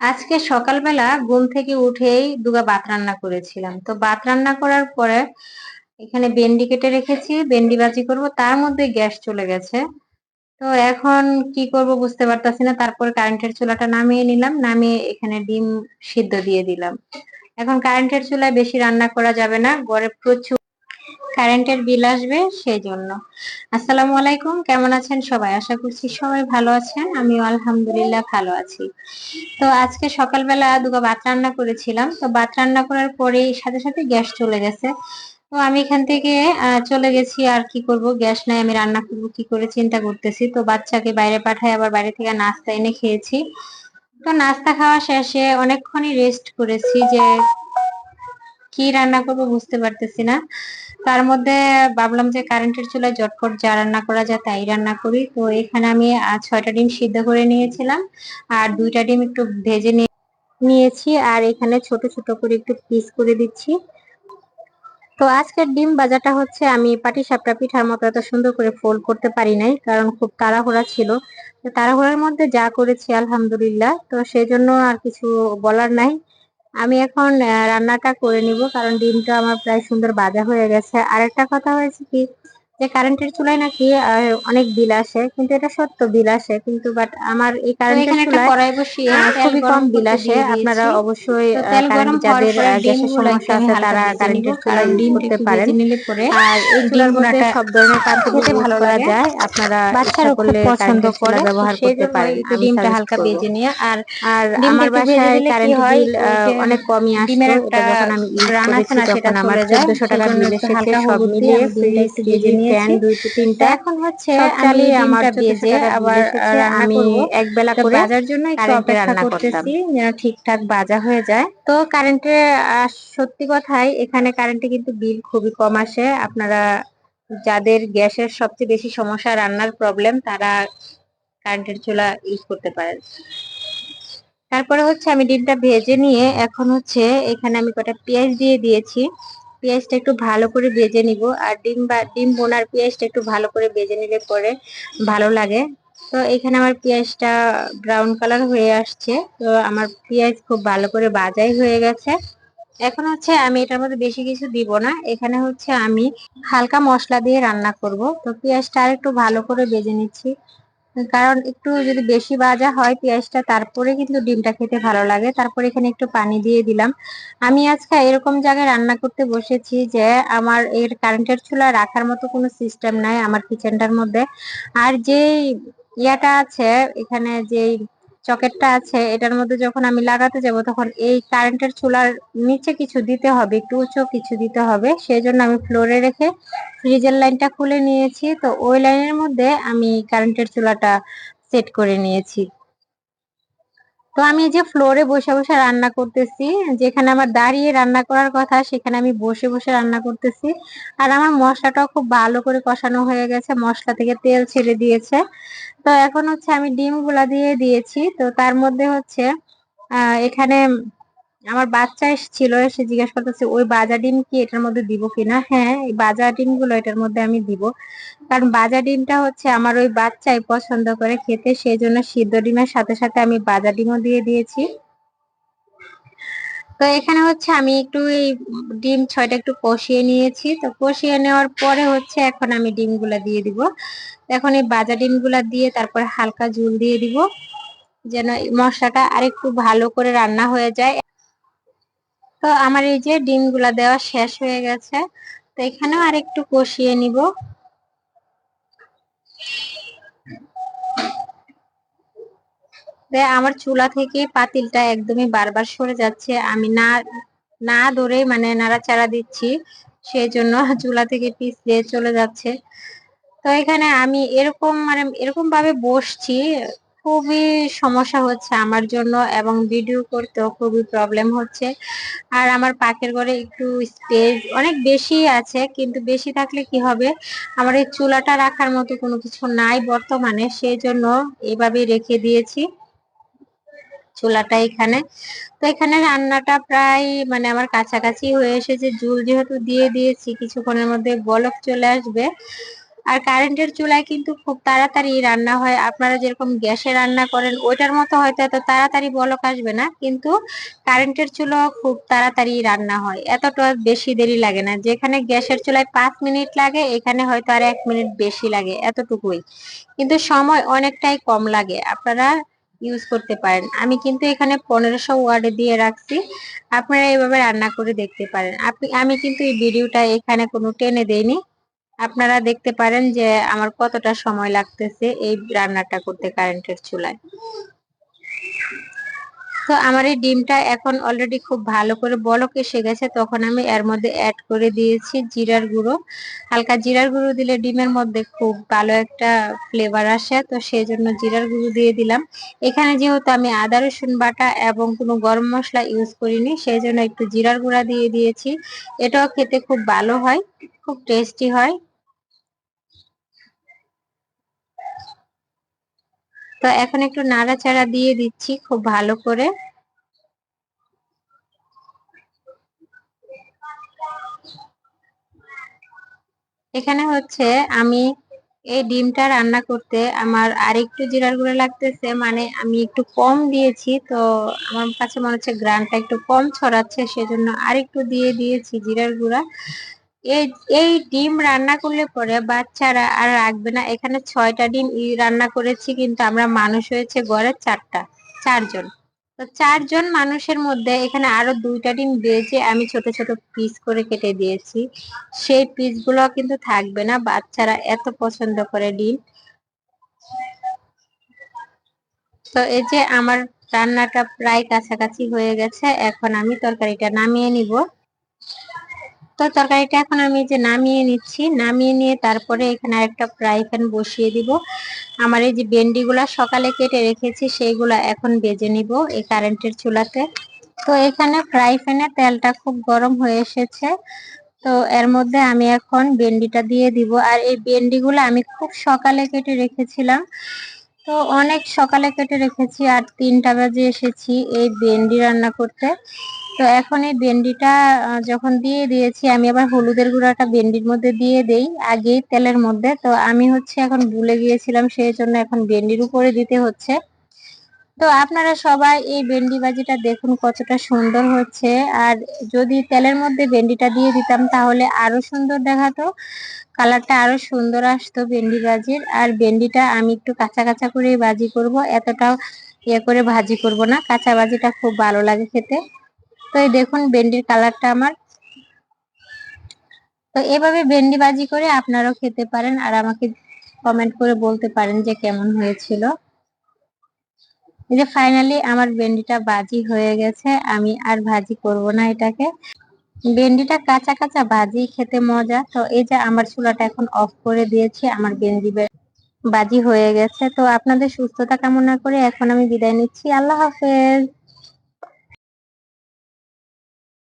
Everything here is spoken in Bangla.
আজকে সকালবেলা ঘুম থেকে উঠেই দুগা ভাত রান্না করেছিলাম। তো ভাত রান্না করার পরে এখানে বেন্ডি কেটে রেখেছি বেন্ডি বাজি করব, তার মধ্যে গ্যাস চলে গেছে। তো এখন কি করব বুঝতে পারতাছি না, তারপরে কারেন্টের চুলাটা নামিয়ে নিলাম, নামিয়ে এখানে ডিম সিদ্ধ দিয়ে দিলাম। এখন কারেন্টের চুলায় বেশি রান্না করা যাবে না, ঘরে প্রচুর কারেন্টের বিল আসবে সেই জন্য আসসালামু আলাইকুম, কেমন আছেন সবাই? আশা করছি সবাই ভালো আছেন, আমিও আলহামদুলিল্লাহ ভালো আছি। তো আজকে সকালবেলা দুগা ভাত রান্না করেছিলাম, তো ভাত রান্না করার পরে সাথে সাথে গ্যাস চলে গেছে। তো আমি এখান থেকে চলে গেছি আর কি করব? গ্যাস নাই, আমি রান্না করব, কি করে চিন্তা করতেছি। তো বাচ্চাকে বাইরে পাঠাই আবার বাইরে থেকে নাস্তা এনে খেয়েছি। তো নাস্তা খাওয়া শেষে অনেকক্ষণই রেস্ট করেছি যে কি রান্না করব বুঝতে পারতেছি না। তার মধ্যে ভাবলাম যে কারেন্টের চুলায় ঝটপট যা রান্না করা যায় তাই রান্না করি। তো এখানে আমি ছয়টা ডিম সিদ্ধ করে নিয়েছিলাম। আর দুইটা ডিম একটু ভেজে নিয়েছি। আর এখানে ছোট ছোট করে একটু পিস করে দিচ্ছি। তো আজকের ডিম বাজাটা হচ্ছে আমি পাটি সাপটা পিঠার মতো এত সুন্দর করে ফোল্ড করতে পারি নাই, কারণ খুব তাড়াহুড়া ছিল। তাড়াহুড়ার মধ্যে যা করেছি, আলহামদুলিল্লাহ। তো সেই জন্য আর কিছু বলার নাই। আমি এখন রান্নাটা করে নিব, কারণ ডিমটা আমার প্রায় সুন্দর বাজা হয়ে গেছে। আর একটা কথা হয়েছে কি যে কারেন্টের চুলায় নাকি অনেক বিল আসে কিন্তু এটা সত্য বিল আসে কিন্তু বাট আমার এই কারেন্টের চুলায় খুবই কম বিল আসে। আপনারা অবশ্যই যাদের গ্যাসের সমস্যা আছে তারা কারেন্টের চুলা ইউজ করতে পারেন। আর এই চুলার মধ্যে সব ধরনের পাত্র ভালো করা যায়। আপনারা বাচ্চারা করলে পছন্দ করে ব্যবহার করতে পারেন। ডিমটা হালকা ভেজে নিয়ে আর আর আমার বাসায় কারেন্ট বিল অনেক কমই আসে যখন আমি করেছি তখন আমার 1400 টাকা বিল এসেছে সব মিলিয়ে ভেজে নিয়ে দুই তিনটা। এখন হচ্ছে চালিয়ে আমার ভেজে আবার আমি এক বেলা করে বাজার জন্য একটু অপেক্ষা করতেছি। যেন ঠিকঠাক বাজা হয়ে যায়। তো কারেন্টে সত্যি কথাই এখানে কারেন্টে কিন্তু বিল খুবই কম আসে। আপনারা যাদের গ্যাসের সবচেয়ে বেশি সমস্যা রান্নার প্রবলেম তারা কারেন্টের চুলা ইউজ করতে পারেন। তারপরে হচ্ছে আমি ডিমটা ভেজে নিয়ে এখন হচ্ছে এখানে আমি কটা পেঁয়াজ দিয়ে দিয়েছি। পেঁয়াজটা একটু ভালো করে ভেজে নিব। আর ডিম বা, ডিম বোনার পেঁয়াজটা একটু ভালো করে ভেজে নিলে পরে ভালো লাগে। তো এখানে আমার পেঁয়াজটা ব্রাউন কালার হয়ে আসছে। তো আমার পেঁয়াজ খুব ভালো করে বাজাই হয়ে গেছে। এখন হচ্ছে আমি এটার মধ্যে বেশি কিছু দিব না। এখানে হচ্ছে আমি হালকা মশলা দিয়ে রান্না করব। তো পেঁয়াজটা আর একটু ভালো করে ভেজে নিচ্ছি। কারণ একটু যদি বেশি ভাজা হয় পেঁয়াজটা, তারপরে কিন্তু ডিমটা খেতে ভালো লাগে। তারপরে এখানে একটু পানি দিয়ে দিলাম। আমি আজকে এরকম জায়গায় রান্না করতে বসেছি যে আমার এর কারেন্টের চুলা রাখার মতো কোনো সিস্টেম নাই আমার কিচেনটার মধ্যে। আর যে ইয়াটা আছে, এখানে যে চকেটটা আছে, এটার মধ্যে যখন আমি লাগাতে যাব তখন এই কারেন্টের চুলার নিচে কিছু দিতে হবে, একটু উঁচু কিছু দিতে হবে সেই জন্য আমি ফ্লোরে রেখে ফ্রিজের লাইনটা খুলে নিয়েছি। তো ওই লাইনের মধ্যে আমি কারেন্টের চুলাটা সেট করে নিয়েছি। তো আমি যে ফ্লোরে বসে বসে রান্না করতেছি, যেখানে আমার দাঁড়িয়ে রান্না করার কথা, সেখানে আমি বসে বসে রান্না করতেছি। আর আমার মশলাটাও খুব ভালো করে কষানো হয়ে গেছে, মশলা থেকে তেল ছেড়ে দিয়েছে। তো এখন হচ্ছে আমি ডিমগুলা দিয়ে দিয়েছি, তো তার মধ্যে হচ্ছে এখানে আমার বাচ্চা এসেছিল এসে জিজ্ঞাসা করতেছে, ওই বাজা ডিম কি এটার মধ্যে দিব কিনা হ্যাঁ এই বাজা ডিমগুলো এটার মধ্যে আমি দিব। কারণ বাজা ডিমটা হচ্ছে আমার ওই বাচ্চাই পছন্দ করে খেতে, সেই জন্য সিদ্ধ ডিমের সাথে সাথে আমি বাজা ডিমও দিয়ে দিয়েছি। তো এখানে হচ্ছে আমি একটু এই ডিম ছয়টা একটু কষিয়ে নিয়েছি। তো কষিয়ে নেওয়ার পরে হচ্ছে এখন আমি ডিমগুলা দিয়ে দিব। এখন এই বাজা ডিমগুলা দিয়ে তারপরে হালকা ঝুল দিয়ে দিব, যেন মশলাটা আরেকটু ভালো করে রান্না হয়ে যায়। তো আমার এই যে ডিমগুলা দেওয়া শেষ হয়ে গেছে, তো এখানেও আরেকটু কষিয়ে নিব। আমার চুলা থেকে পাতিলটা একদমই বারবার সরে যাচ্ছে, আমি না না ধরে মানে নাড়াচাড়া দিচ্ছি সেই জন্য চুলা থেকে পিছলে চলে যাচ্ছে। তো এখানে আমি এরকম মানে এরকম ভাবে বসছি খুবই সমস্যা হচ্ছে আমার জন্য এবং ভিডিও করতেও খুবই প্রবলেম হচ্ছে। আর আমার পাখের ঘরে একটু স্পেস অনেক বেশি আছে, কিন্তু বেশি থাকলে কি হবে? আমার এই চুলাটা রাখার মতো কোনো কিছু নাই বর্তমানে সেই জন্য এভাবেই রেখে দিয়েছি। চুলাটা এখানে। তো এখানে রান্নাটা প্রায় মানে আমার কাছাকাছি হয়ে এসেছে। জুল যেহেতু দিয়ে দিয়েছি, কিছুক্ষণের মধ্যে বলক চলে আসবে। আর কারেন্টের চুলায় কিন্তু খুব তাড়াতাড়ি রান্না হয়। আপনারা যেরকম গ্যাসে রান্না করেন, ওইটার মতো হয়তো এত তাড়াতাড়ি বলক আসবে না, কিন্তু কারেন্টের চুলা খুব তাড়াতাড়ি রান্না হয়। এতটা বেশি দেরি লাগে না। যেখানে গ্যাসের চুলায় পাঁচ মিনিট লাগে, এখানে হয়তো আর এক মিনিট বেশি লাগে, এতটুকুই। কিন্তু সময় অনেকটাই কম লাগে, আপনারা ইউজ করতে পারেন। আমি কিন্তু এখানে পনেরোশো ওয়ার্ডে দিয়ে রাখছি, আপনারা এভাবে রান্না করে দেখতে পারেন। আপনি, আমি কিন্তু এই ভিডিওটা এখানে কোনো টেনে দেইনি। আপনারা দেখতে পারেন যে আমার কতটা সময় লাগতেছে এই রান্নাটা করতে কারেন্টের চুলায়। তো আমার এই ডিমটা এখন অলরেডি খুব ভালো করে বলক এসে গেছে, তখন আমি এর মধ্যে অ্যাড করে দিয়েছি জিরার গুঁড়ো। হালকা জিরার গুঁড়ো দিলে ডিমের মধ্যে খুব ভালো একটা ফ্লেভার আসে, তো সেই জন্য জিরার গুঁড়ো দিয়ে দিলাম। এখানে যেহেতু আমি আদা, রসুন বাটা এবং কোনো গরম মশলা ইউজ করিনি সেই জন্য একটু জিরার গুঁড়া দিয়ে দিয়েছি। এটাও খেতে খুব ভালো হয়, খুব টেস্টি হয়। তো এখন একটু নাড়াচাড়া দিয়ে দিচ্ছি খুব ভালো করে। এখানে হচ্ছে আমি এই ডিমটা রান্না করতে আমার আরেকটু জিরার গুঁড়ো লাগতেছে মানে আমি একটু কম দিয়েছি, তো আমার কাছে মনে হচ্ছে গ্রানটা একটু কম ছড়াচ্ছে, সেজন্য আরেকটু দিয়ে দিয়েছি জিরার গুঁড়া। এই ডিম রান্না করলে পরে বাচ্চারা আর রাখবে না। এখানে ছয়টা ডিম রান্না করেছি, কিন্তু আমরা মানুষ হয়েছে গড়ে চারটা, চারজন। তো চারজন মানুষের মধ্যে এখানে আরও দুইটা ডিম বেজে আমি ছোট ছোট পিস করে কেটে দিয়েছি। সেই পিসগুলো কিন্তু থাকবে না, বাচ্চারা এত পছন্দ করে ডিম। তো এই যে আমার রান্নাটা প্রায় কাছাকাছি হয়ে গেছে, এখন আমি তরকারিটা নামিয়ে নিব। তো তরকারিটা এখন আমি যে নামিয়ে নিচ্ছি। নামিয়ে নিয়ে তারপরে এখানে একটা ফ্রাই প্যান বসিয়ে দিব। আমার এই যে ভেন্ডিগুলা সকালে কেটে রেখেছি, সেইগুলা এখন বেজে নিব এই কারেন্টের চুলাতে। তো এখানে ফ্রাই প্যানে তেলটা খুব গরম হয়ে এসেছে। তো এর মধ্যে আমি এখন ভেন্ডিটা দিয়ে দিব। আর এই ভেন্ডিগুলো আমি খুব সকালে কেটে রেখেছিলাম। তো অনেক সকালে কেটে রেখেছি, আর তিনটা বাজে এসেছি এই ভেন্ডি রান্না করতে। তো এখন এই ভেন্ডিটা যখন দিয়ে দিয়েছি, আমি আবার হলুদের গুঁড়াটা ভেন্ডির মধ্যে দিয়ে দেই, আগেই তেলের মধ্যে। তো আমি হচ্ছে এখন ভুলে গিয়েছিলাম সেই জন্য এখন ভেন্ডির উপরে দিতে হচ্ছে। তো আপনারা সবাই এই ভেন্ডি ভাজিটা দেখুন, কতটা সুন্দর হচ্ছে। আর যদি তেলের মধ্যে ভেন্ডিটা দিয়ে দিতাম, তাহলে আরও সুন্দর দেখাতো। কালারটা আরও সুন্দর আসতো ভেন্ডি ভাজির আর ভেন্ডিটা আমি একটু কাঁচা কাঁচা করে ভাজি করব, এতটাও ইয়ে করে ভাজি করব না। কাঁচা ভাজিটা খুব ভালো লাগে খেতে। তো এই দেখুন ভেন্ডির কালারটা আমার। তো এভাবে ভেন্ডি ভাজি করে আপনারাও খেতে পারেন আর আমাকে কমেন্ট করে বলতে পারেন যে কেমন হয়েছিল। এই যে ফাইনালি আমার ভেন্ডিটা ভাজি হয়ে গেছে, আমি আর ভাজি করব না এটাকে। ভেন্ডিটা কাঁচা কাঁচা ভাজি, খেতে মজা। তো এই যে আমার চুলাটা এখন অফ করে দিয়েছি, আমার ভেন্ডি বাজি হয়ে গেছে। তো আপনাদের সুস্থতা কামনা করে এখন আমি বিদায় নিচ্ছি। আল্লাহ হাফেজ।